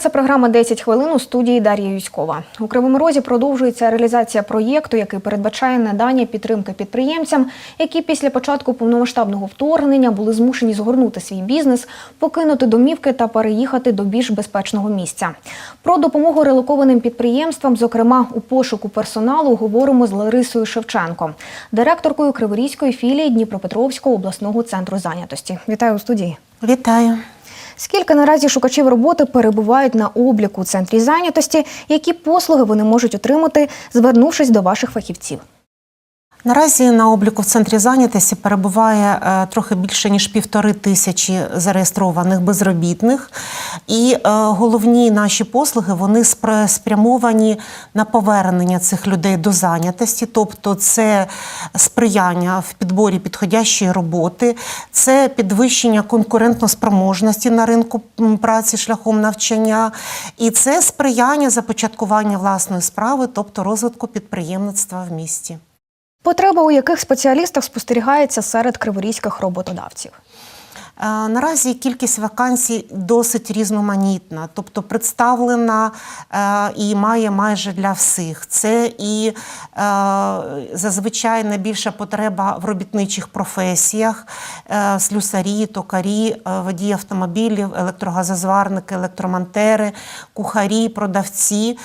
Це програма «10 хвилин у студії Дар'я Юськова. У Кривому Розі продовжується реалізація проєкту, який передбачає надання підтримки підприємцям, які після початку повномасштабного вторгнення були змушені згорнути свій бізнес, покинути домівки та переїхати до більш безпечного місця. Про допомогу релокованим підприємствам, зокрема у пошуку персоналу, говоримо з Ларисою Шевченко, директоркою Криворізької філії Дніпропетровського обласного центру зайнятості. Вітаю у студії. Вітаю. Скільки наразі шукачів роботи перебувають на обліку у центрі зайнятості? Які послуги вони можуть отримати, звернувшись до ваших фахівців? Наразі на обліку в центрі зайнятості перебуває е, трохи більше ніж півтори тисячі зареєстрованих безробітних, і е, головні наші послуги вони спр- спрямовані на повернення цих людей до зайнятості, тобто це сприяння в підборі підходящої роботи, це підвищення конкурентноспроможності на ринку праці шляхом навчання, і це сприяння започаткування власної справи, тобто розвитку підприємництва в місті. Потреба у яких спеціалістах спостерігається серед криворізьких роботодавців? Е, Наразі кількість вакансій досить різноманітна, тобто представлена е, і має майже для всіх. Це і е, зазвичай найбільша потреба в робітничих професіях: слюсарі, токарі, водії автомобілів, електрогазозварники, електромонтери, кухарі, продавці.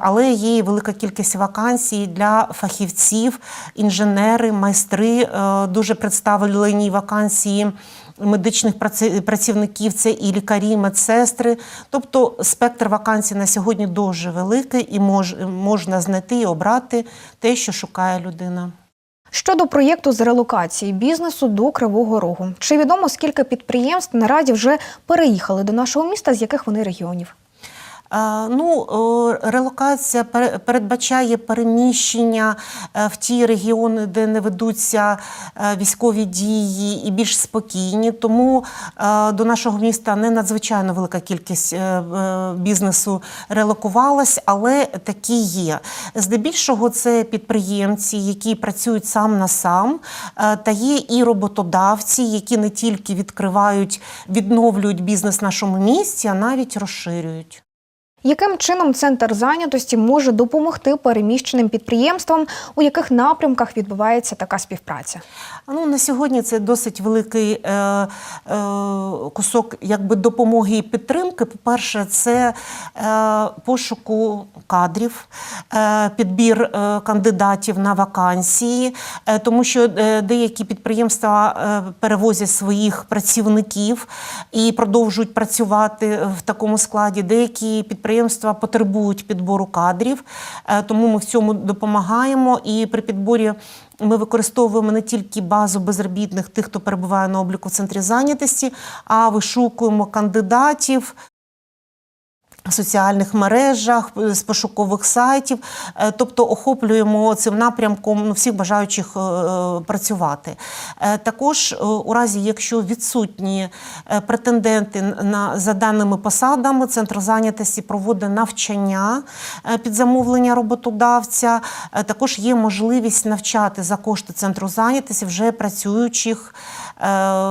Але є і велика кількість вакансій для фахівців, інженери, майстри. Дуже представлені вакансії медичних праці- працівників, це і лікарі, і медсестри. Тобто спектр вакансій на сьогодні дуже великий і мож, можна знайти і обрати те, що шукає людина. Щодо проєкту з релокації бізнесу до Кривого Рогу, чи відомо скільки підприємств наразі вже переїхали до нашого міста, з яких вони регіонів? Е, Ну, е, релокація пере- передбачає переміщення е, в ті регіони, де не ведуться військові дії і більш спокійні. Тому до нашого міста не надзвичайно велика кількість бізнесу релокувалась, але такі є. Здебільшого це підприємці, які працюють сам на сам, та є і роботодавці, які не тільки відкривають, відновлюють бізнес в нашому місті, а навіть розширюють. Яким чином центр зайнятості може допомогти переміщеним підприємствам, у яких напрямках відбувається така співпраця? Ну, на сьогодні це досить великий е, е, кусок якби, допомоги і підтримки. По-перше, це е, пошуку кадрів, е, підбір е, кандидатів на вакансії, е, тому що е, деякі підприємства е, перевозять своїх працівників і продовжують працювати в такому складі. Деякі підприємства потребують підбору кадрів, е, тому ми в цьому допомагаємо. І при підборі ми використовуємо не тільки базу безробітних, тих, хто перебуває на обліку в центрі зайнятості, а вишукуємо кандидатів. Соціальних мережах, з пошукових сайтів, Е, тобто охоплюємо цим напрямком ну, всіх бажаючих е, працювати. Е, Також е, у разі, якщо відсутні е, претенденти на за даними посадами, центр зайнятості проводить навчання е, під замовлення роботодавця. Е, Також є можливість навчати за кошти центру зайнятості вже працюючих е,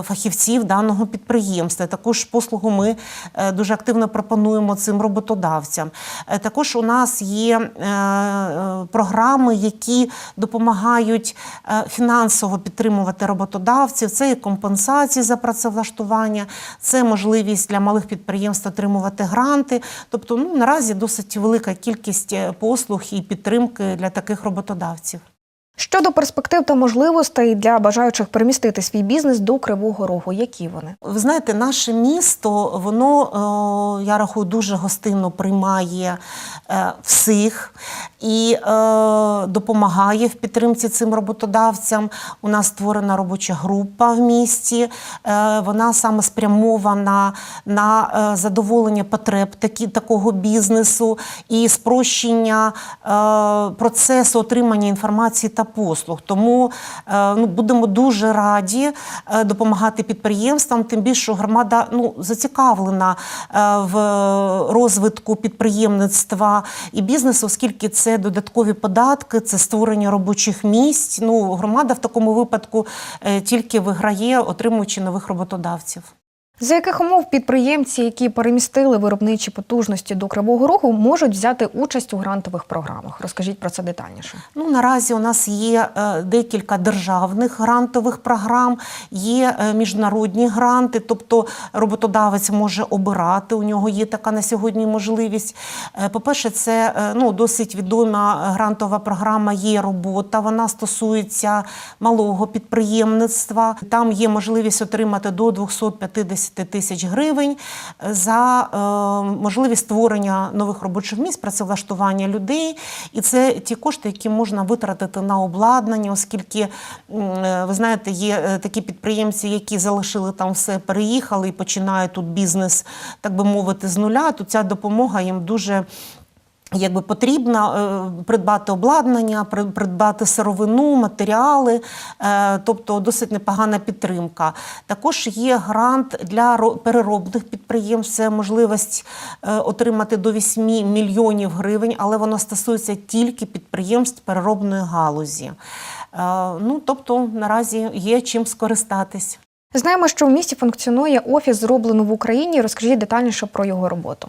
фахівців даного підприємства. Також послугу ми е, дуже активно пропонуємо цим роботодавцям. Е, Також у нас є е, е, програми, які допомагають е, фінансово підтримувати роботодавців. Це і компенсації за працевлаштування, це можливість для малих підприємств отримувати гранти. Тобто, ну наразі досить велика кількість е, послуг і підтримки для таких роботодавців. Щодо перспектив та можливостей для бажаючих перемістити свій бізнес до Кривого Рогу, які вони? Ви знаєте, наше місто, воно, е, я рахую, дуже гостинно приймає е, всіх і е, допомагає в підтримці цим роботодавцям. У нас створена робоча група в місті. Вона саме спрямована на задоволення потреб такого бізнесу і спрощення процесу отримання інформації та послуг. Тому е, ну, будемо дуже раді е, допомагати підприємствам, тим більше що громада ну, зацікавлена е, в розвитку підприємництва і бізнесу, оскільки це додаткові податки, це створення робочих місць. Ну, громада в такому випадку тільки виграє, отримуючи нових роботодавців. За яких умов підприємці, які перемістили виробничі потужності до Кривого Рогу, можуть взяти участь у грантових програмах? Розкажіть про це детальніше. Ну, наразі у нас є е, декілька державних грантових програм, є е, міжнародні гранти, тобто роботодавець може обирати. У нього є така на сьогодні можливість. Е, По-перше, це ну, досить відома грантова програма є робота. Вона стосується малого підприємництва. Там є можливість отримати до 250 тисяч гривень за е, можливість створення нових робочих місць, працевлаштування людей. І це ті кошти, які можна витратити на обладнання, оскільки е, ви знаєте, є е, такі підприємці, які залишили там все, переїхали і починають тут бізнес, так би мовити, з нуля. То ця допомога їм дуже. Якби потрібно е, придбати обладнання, при- придбати сировину, матеріали, е, тобто досить непогана підтримка. Також є грант для ро- переробних підприємств. Це можливість е, отримати до 8 мільйонів гривень, але воно стосується тільки підприємств переробної галузі. Ну тобто наразі є чим скористатись. Знаємо, що в місті функціонує офіс, зроблено в Україні. Розкажіть детальніше про його роботу.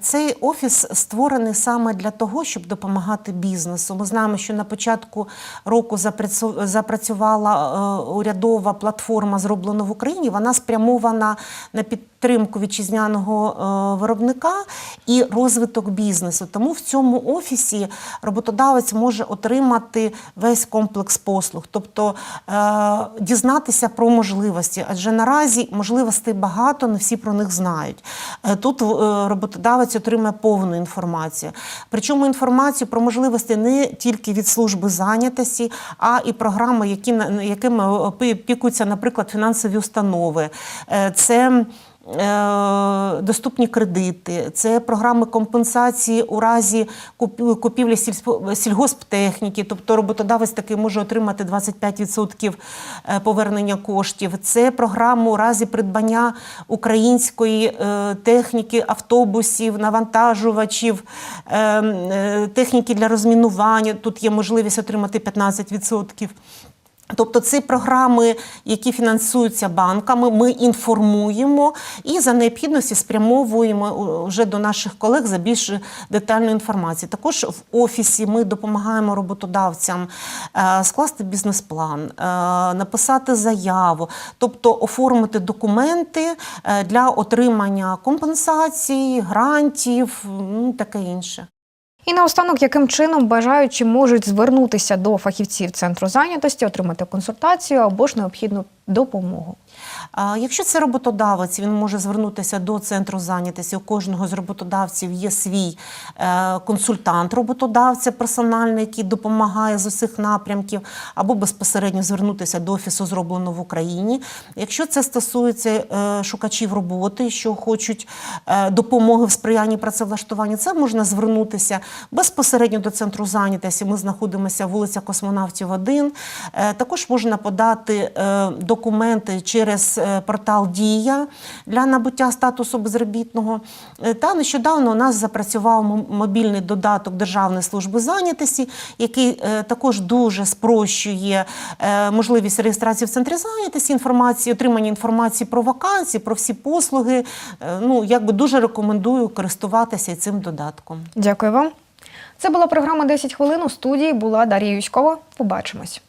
Цей офіс створений саме для того, щоб допомагати бізнесу. Ми знаємо, що на початку року запрацю- запрацювала е, урядова платформа зроблено в Україні. Вона спрямована на підтримку вітчизняного е, виробника і розвиток бізнесу. Тому в цьому офісі роботодавець може отримати весь комплекс послуг, тобто е, дізнатися про можливості. Адже наразі можливостей багато, не всі про них знають. Е, Тут роботодавець отримує повну інформацію. Причому інформацію про можливості не тільки від служби зайнятості, а і програми, які якими опі- опікуються, наприклад, фінансові установи. Це Доступні кредити, це програми компенсації у разі куп- купівлі сільгосптехніки, тобто роботодавець таки може отримати 25% е, повернення коштів. Це програма у разі придбання української е, техніки, автобусів, навантажувачів, е, е, техніки для розмінування. Тут є можливість отримати 15%. Тобто це програми, які фінансуються банками, ми інформуємо і за необхідності спрямовуємо е, вже до наших колег за більш детальну інформацію. Також в офісі ми допомагаємо роботодавцям е, скласти бізнес-план, е, написати заяву, тобто оформити документи для отримання компенсацій, грантів, таке інше. І наостанок, яким чином бажаючі можуть звернутися до фахівців центру зайнятості, отримати консультацію або ж необхідну допомогу. Якщо це роботодавець, він може звернутися до центру зайнятості. У кожного з роботодавців є свій е, консультант роботодавця персональний, який допомагає з усіх напрямків, або безпосередньо звернутися до офісу зроблено в Україні. Якщо це стосується е, шукачів роботи, що хочуть е, допомоги в сприянні працевлаштуванню, це можна звернутися безпосередньо до центру зайнятості. Ми знаходимося вулиця Космонавтів 1. Е, Також можна подати документи через портал Дія для набуття статусу безробітного. Е, Та нещодавно у нас запрацював мобільний додаток Державної служби зайнятості, який е, також дуже спрощує е, можливість реєстрації в центрі зайнятості, інформації, отримання інформації про вакансії, про всі послуги. Е, Ну, якби дуже рекомендую користуватися цим додатком. Дякую вам. Це була програма «10 хвилин. У студії була Дар'я Юськова. Побачимось.